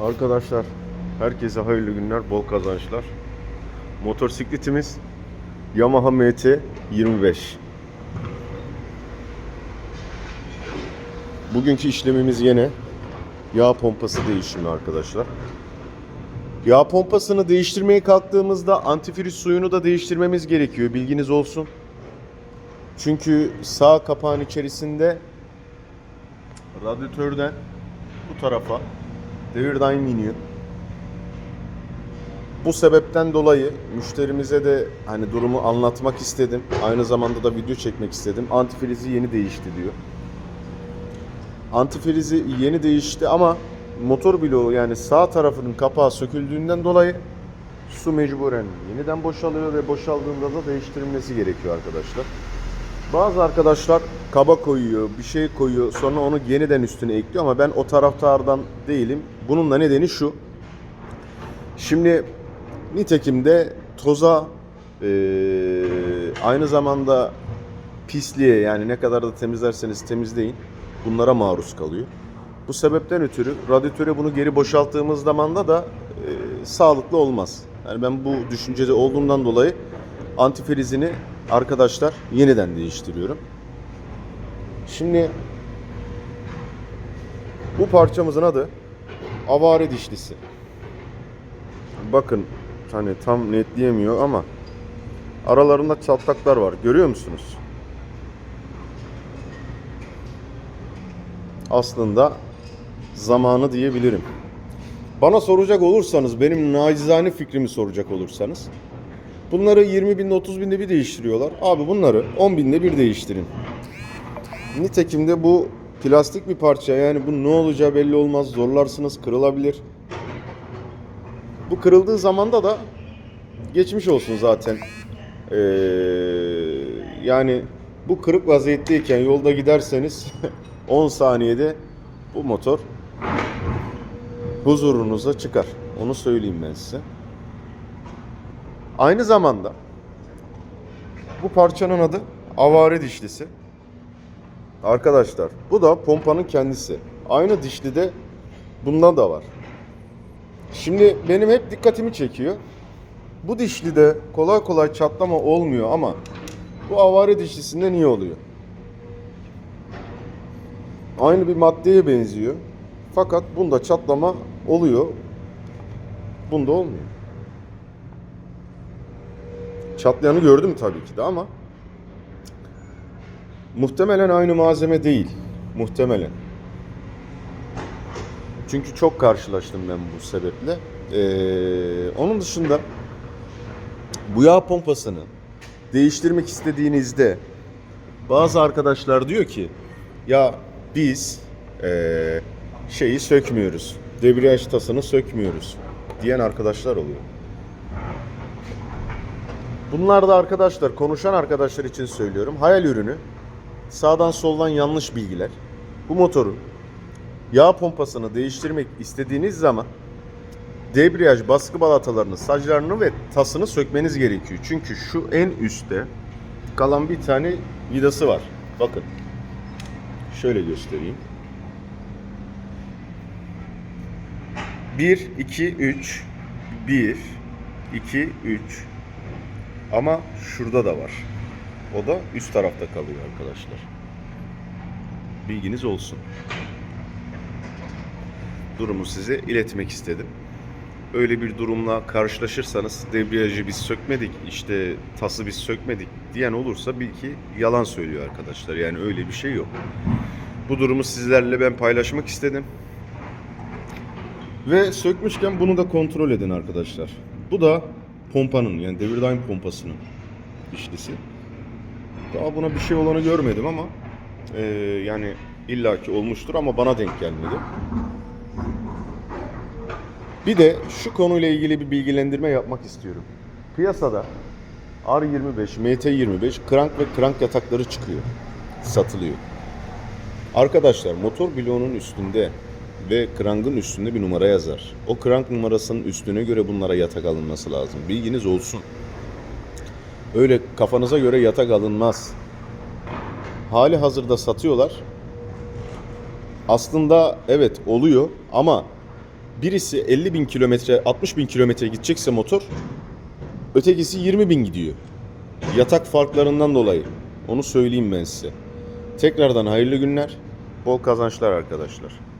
Arkadaşlar herkese hayırlı günler, bol kazançlar. Motosikletimiz Yamaha MT 25. Bugünkü işlemimiz yine yağ pompası değişimi arkadaşlar. Yağ pompasını değiştirmeye kalktığımızda antifriz suyunu da değiştirmemiz gerekiyor. Bilginiz olsun. Çünkü sağ kapağın içerisinde radyatörden bu tarafa devir daim iniyor. Bu sebepten dolayı müşterimize de hani durumu anlatmak istedim. Aynı zamanda da video çekmek istedim. Antifrizi yeni değişti diyor. Antifrizi yeni değişti ama motor bloğu yani sağ tarafının kapağı söküldüğünden dolayı su mecburen yeniden boşalıyor ve boşaldığında da değiştirilmesi gerekiyor arkadaşlar. Bazı arkadaşlar kaba koyuyor, bir şey koyuyor, sonra onu yeniden üstüne ekliyor ama ben o taraftardan değilim. Bunun da nedeni şu. Şimdi nitekim de toza eee, aynı zamanda pisliğe yani ne kadar da temizlerseniz temizleyin bunlara maruz kalıyor. Bu sebepten ötürü radyatöre bunu geri boşalttığımız zaman da eee, sağlıklı olmaz. Yani ben bu düşüncede olduğumdan dolayı antifrizini arkadaşlar yeniden değiştiriyorum. Şimdi bu parçamızın adı avare dişlisi. Bakın hani tam netleyemiyor ama aralarında çatlaklar var. Görüyor musunuz? Aslında zamanı diyebilirim. Bana soracak olursanız, benim nacizane fikrimi soracak olursanız Bunları 20 binde 30 binde bir değiştiriyorlar. Abi bunları 10 binde bir değiştirin. Nitekim de bu plastik bir parça yani bu ne olacağı belli olmaz. Zorlarsınız kırılabilir. Bu kırıldığı zamanda da geçmiş olsun zaten. Ee, yani bu kırık vaziyetteyken yolda giderseniz 10 saniyede bu motor huzurunuza çıkar. Onu söyleyeyim ben size. Aynı zamanda bu parçanın adı avare dişlisi. Arkadaşlar bu da pompanın kendisi. Aynı dişli de bunda da var. Şimdi benim hep dikkatimi çekiyor. Bu dişli de kolay kolay çatlama olmuyor ama bu avare dişlisinde niye oluyor? Aynı bir maddeye benziyor. Fakat bunda çatlama oluyor. Bunda olmuyor. Çatlayanı gördüm tabii ki de ama muhtemelen aynı malzeme değil. Muhtemelen. Çünkü çok karşılaştım ben bu sebeple. Ee, onun dışında bu yağ pompasını değiştirmek istediğinizde bazı arkadaşlar diyor ki ya biz ee, şeyi sökmüyoruz. Debriyaj tasını sökmüyoruz diyen arkadaşlar oluyor. Bunlar da arkadaşlar, konuşan arkadaşlar için söylüyorum. Hayal ürünü. Sağdan soldan yanlış bilgiler. Bu motorun yağ pompasını değiştirmek istediğiniz zaman debriyaj baskı balatalarını, saclarını ve tasını sökmeniz gerekiyor. Çünkü şu en üstte kalan bir tane vidası var. Bakın. Şöyle göstereyim. 1 2 3 1 2 3 ama şurada da var. O da üst tarafta kalıyor arkadaşlar. Bilginiz olsun. Durumu size iletmek istedim. Öyle bir durumla karşılaşırsanız debriyajı biz sökmedik, işte tası biz sökmedik diyen olursa bil ki yalan söylüyor arkadaşlar. Yani öyle bir şey yok. Bu durumu sizlerle ben paylaşmak istedim. Ve sökmüşken bunu da kontrol edin arkadaşlar. Bu da pompanın yani devir daim pompasının dişlisi. Daha buna bir şey olanı görmedim ama e, yani illaki olmuştur ama bana denk gelmedi. Bir de şu konuyla ilgili bir bilgilendirme yapmak istiyorum. Piyasada R25, MT25 krank ve krank yatakları çıkıyor. Satılıyor. Arkadaşlar motor bloğunun üstünde ve krankın üstünde bir numara yazar. O krank numarasının üstüne göre bunlara yatak alınması lazım. Bilginiz olsun. Öyle kafanıza göre yatak alınmaz. Hali hazırda satıyorlar. Aslında evet oluyor ama birisi 50 bin kilometre 60 bin kilometre gidecekse motor ötekisi 20 bin gidiyor. Yatak farklarından dolayı. Onu söyleyeyim ben size. Tekrardan hayırlı günler. Bol kazançlar arkadaşlar.